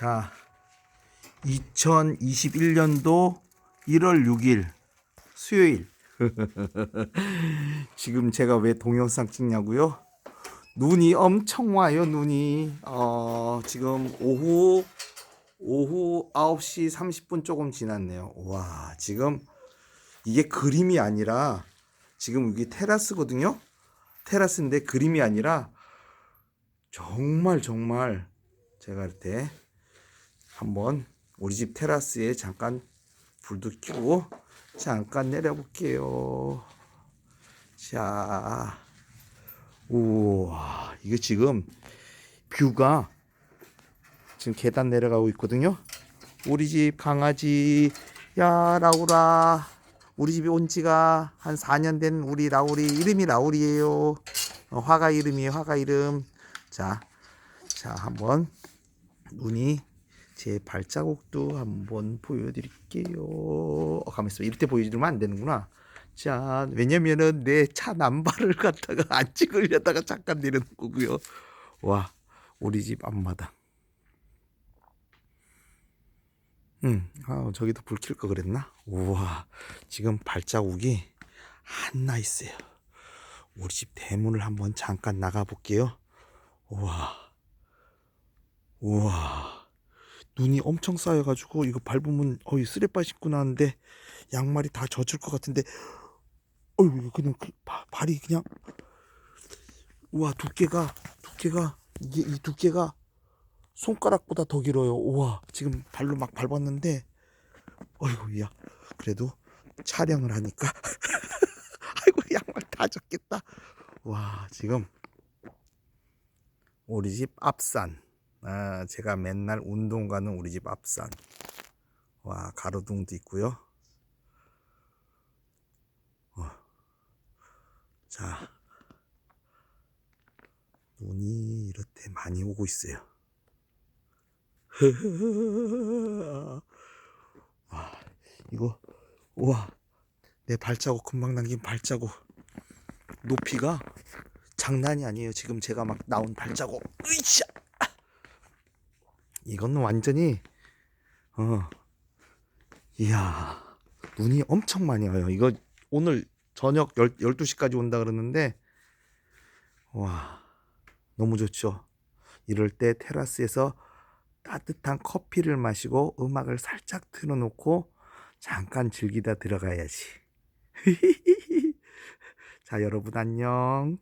자, 2021년도 1월 6일 수요일. 지금 제가 왜 동영상 찍냐고요? 눈이 엄청 와요, 눈이. 어, 지금 오후 오후 9시 30분 조금 지났네요. 와, 지금 이게 그림이 아니라 지금 여기 테라스거든요. 테라스인데 그림이 아니라 정말 정말 제가 이렇게 한번 우리 집 테라스에 잠깐 불도 켜고 잠깐 내려볼게요. 자, 우와, 이게 지금 뷰가 지금 계단 내려가고 있거든요. 우리 집 강아지, 야, 라우라. 우리 집에 온 지가 한 4년 된 우리 라울이, 이름이 라울이에요. 어, 화가 이름이에요, 화가 이름. 자, 자, 한번 눈이 제 발자국도 한번 보여드릴게요. 어, 가만있어. 이럴 때 보여주면 안 되는구나. 자, 왜냐면은 내 차 남발을 갖다가 안 찍으려다가 잠깐 내려놓은 거고요. 와, 우리 집 앞마당. 응, 아, 저기도 불켤거 그랬나? 우와, 지금 발자국이 하나 있어요. 우리 집 대문을 한번 잠깐 나가 볼게요. 우와, 우와, 눈이 엄청 쌓여가지고 이거 밟으면 어이 쓰레빠 신고 나왔는데 양말이 다 젖을 것 같은데, 이거 그냥 그 바- 발이 그냥 우와 두께가 두께가 이게 이 두께가 손가락보다 더 길어요. 우와, 지금 발로 막 밟았는데, 어이구, 야, 그래도 촬영을 하니까, 아이고, 양말 다 젖겠다. 와, 지금, 우리 집 앞산. 아, 제가 맨날 운동 가는 우리 집 앞산. 와, 가로등도 있고요. 어. 자, 눈이 이렇게 많이 오고 있어요. 와, 이거, 우와, 내 발자국 금방 남긴 발자국. 높이가 장난이 아니에요. 지금 제가 막 나온 발자국. 으이샤! 이건 완전히, 어, 이야, 눈이 엄청 많이 와요. 이거 오늘 저녁 1 12시까지 온다 그러는데, 와, 너무 좋죠. 이럴 때 테라스에서 따뜻한 커피를 마시고 음악을 살짝 틀어놓고 잠깐 즐기다 들어가야지. 자, 여러분 안녕.